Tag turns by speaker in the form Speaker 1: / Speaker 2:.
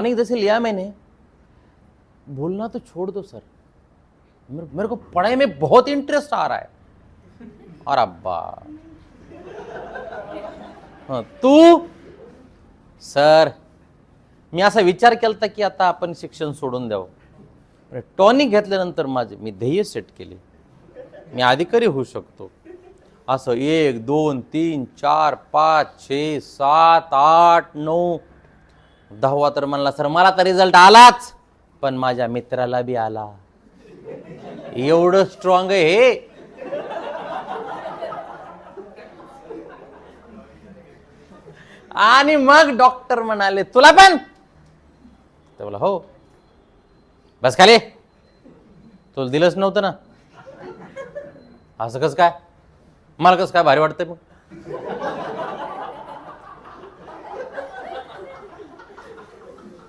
Speaker 1: नहीं जैसे लिया मैंने। बोलना तो छोड़ दो सर। मेरे, को पढ़ाई में बहुत इंटरेस्ट आ रहा है। और अब्बा। हाँ, तू? सर मी असा विचार केलता की आता आपण शिक्षण सोडून द्यावं। टॉनिक घेतल्यानंतर माझे मी ध्येय सेट केले। मी अधिकारी होऊ शकतो। असं एक दोन तीन चार पाच छे सात आठ नऊ दहावा तर म्हणला सर मला तर रिझल्ट आलाच पण माझ्या मित्राला बी आला. एवढं स्ट्रॉंग आहे हे. आणि मग डॉक्टर म्हणाले तुला पण? तर बोला हो. बस खाली. तुला दिलंच नव्हतं ना. असं कसं काय? मला कसं काय भारी वाटतंय मग.